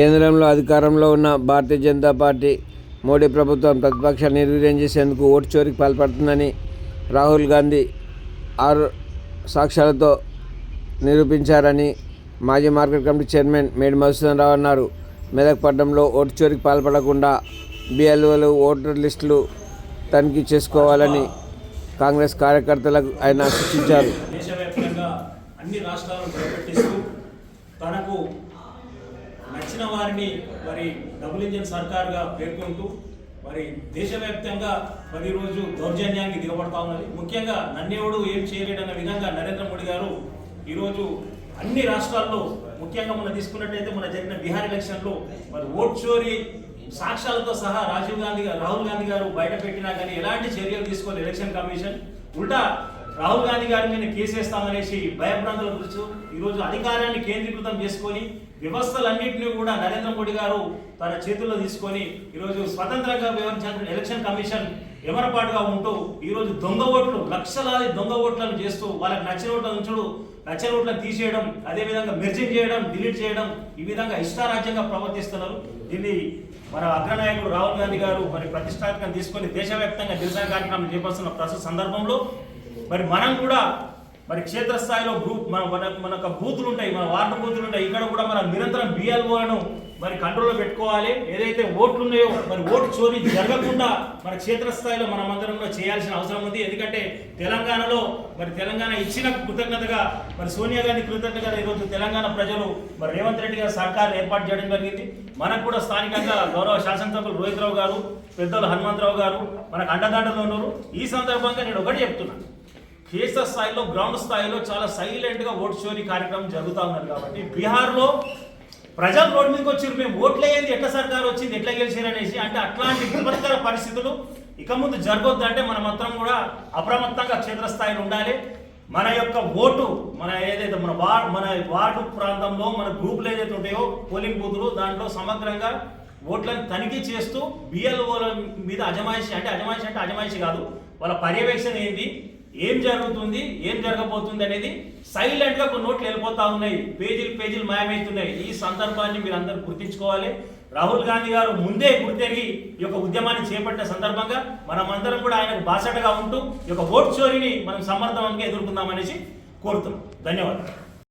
కేంద్రంలో అధికారంలో ఉన్న భారతీయ జనతా పార్టీ మోడీ ప్రభుత్వం ప్రతిపక్షాన్ని నిర్వీర్యం చేసేందుకు ఓటు చోరికి పాల్పడుతుందని రాహుల్ గాంధీ ఆరు సాక్ష్యాలతో నిరూపించారని మాజీ మార్కెట్ కమిటీ చైర్మన్ మేడి మధుసూదన్ రావు అన్నారు. మెదక్ పట్టణంలో ఓటు చోరికి పాల్పడకుండా బిఎల్ఓలు ఓటర్ లిస్టులు తనిఖీ చేసుకోవాలని కాంగ్రెస్ కార్యకర్తలకు ఆయన సూచించారు. అన్ని రాష్ట్రాలను తనకు నచ్చిన వారిని మరి డబుల్ ఇంజన్ సర్కార్గా పేర్కొంటూ మరి దేశవ్యాప్తంగా మరి రోజు దౌర్జన్యానికి దిగబడతా ఉన్నది. ముఖ్యంగా నన్నెవడు ఏం చేయలేడన్న విధంగా నరేంద్ర మోడీ గారు ఈరోజు అన్ని రాష్ట్రాల్లో ముఖ్యంగా మనం తీసుకున్నట్టయితే మన జరిగిన బీహార్ ఎలక్షన్లో మరి ఓట్ చోరీ సాక్ష్యాలతో సహా రాజీవ్ గాంధీ గారు రాహుల్ గాంధీ గారు బయట పెట్టినా కానీ ఎలాంటి చర్యలు తీసుకోవాలి ఎలక్షన్ కమిషన్. ఉల్టా రాహుల్ గాంధీ గారి మీద కేసేస్తామనేసి భయభ్రాంతుల గురించి. ఈరోజు అధికారాన్ని కేంద్రీకృతం చేసుకొని వ్యవస్థలన్నింటినీ కూడా నరేంద్ర మోడీ గారు తన చేతుల్లో తీసుకొని ఈరోజు స్వతంత్రంగా వ్యవహరించిన ఎలక్షన్ కమిషన్ ఎవరపాటుగా ఉంటూ ఈరోజు దొంగ ఓట్లు లక్షలాది దొంగ ఓట్లను చేస్తూ వాళ్ళకి నచ్చిన ఓట్ల ఉంచుడు నచ్చిన ఓట్లను తీసేయడం అదేవిధంగా మెర్జింగ్ చేయడం డిలీట్ చేయడం ఈ విధంగా ఇష్టారాజ్యంగా ప్రవర్తిస్తున్నారు. దీన్ని మన అగ్రనాయకుడు రాహుల్ గాంధీ గారు మరి ప్రతిష్టాత్మకంగా తీసుకొని దేశవ్యాప్తంగా నిరసన కార్యక్రమం చేపడుతున్న ప్రస్తుత సందర్భంలో మరి మనం కూడా మరి క్షేత్రస్థాయిలో గ్రూప్ మన మన యొక్క బూతులు ఉంటాయి మన వార్డు బూతులు ఉంటాయి. ఇక్కడ కూడా మనం నిరంతరం బిఎల్ఓలను మరి కంట్రోల్లో పెట్టుకోవాలి. ఏదైతే ఓట్లు ఉన్నాయో మరి ఓటు చోరీ జరగకుండా మన క్షేత్రస్థాయిలో మనం అందరం కూడా చేయాల్సిన అవసరం ఉంది. ఎందుకంటే తెలంగాణలో మరి తెలంగాణ ఇచ్చిన కృతజ్ఞతగా మరి సోనియా గాంధీ కృతజ్ఞతగా ఈరోజు తెలంగాణ ప్రజలు మరి రేవంత్ రెడ్డి గారి సర్కార్ ఏర్పాటు చేయడం జరిగింది. మనకు కూడా స్థానికంగా గౌరవ శాసనసభ్యులు రోహిత్ రావు గారు పెద్దలు హనుమంతరావు గారు మనకు అండదండలు ఉన్నారు. ఈ సందర్భంగా నేను ఒకటి చెప్తున్నాను క్షేత్ర స్థాయిలో గ్రౌండ్ స్థాయిలో చాలా సైలెంట్గా ఓటు చోరీ కార్యక్రమం జరుగుతూ ఉన్నది కాబట్టి బీహార్లో ప్రజలు రోడ్డు మీదకి వచ్చారు మేము ఓట్లేయండి ఎట్లా సర్కార్ వచ్చింది ఎట్లా గెలిచారు అనేసి అంటే అట్లాంటి విపత్కర పరిస్థితులు ఇక ముందు జరగొద్దు అంటే మనం మొత్తం కూడా అప్రమత్తంగా క్షేత్రస్థాయిలో ఉండాలి. మన యొక్క ఓటు మన ఏదైతే మన వార్డ్ మన వార్డు ప్రాంతంలో మన గ్రూపులు ఏదైతే ఉంటాయో పోలింగ్ బూతులు దాంట్లో సమగ్రంగా ఓట్లను తనిఖీ చేస్తూ బిఎల్ఓల మీద అజమాయిషి అంటే అజమాయిషి అంటే అజమాయిషి కాదు వాళ్ళ పర్యవేక్షణ ఏంటి ఏం జరుగుతుంది ఏం జరగబోతుంది అనేది సైలెంట్గా కొన్ని నోట్లు వెళ్ళిపోతా ఉన్నాయి. పేజీలు పేజీలు మాయమవుతున్నాయి. ఈ సందర్భాన్ని మీరు అందరూ గుర్తించుకోవాలి. రాహుల్ గాంధీ గారు ముందే గుర్తెరిగి ఈ యొక్క ఉద్యమాన్ని చేపట్టిన సందర్భంగా మనమందరం కూడా ఆయనకు బాసటగా ఉంటూ ఈ యొక్క ఓట్ చోరీని మనం సమర్థవంతంగా ఎదుర్కొందామనేసి కోరుతున్నాం. ధన్యవాదాలు.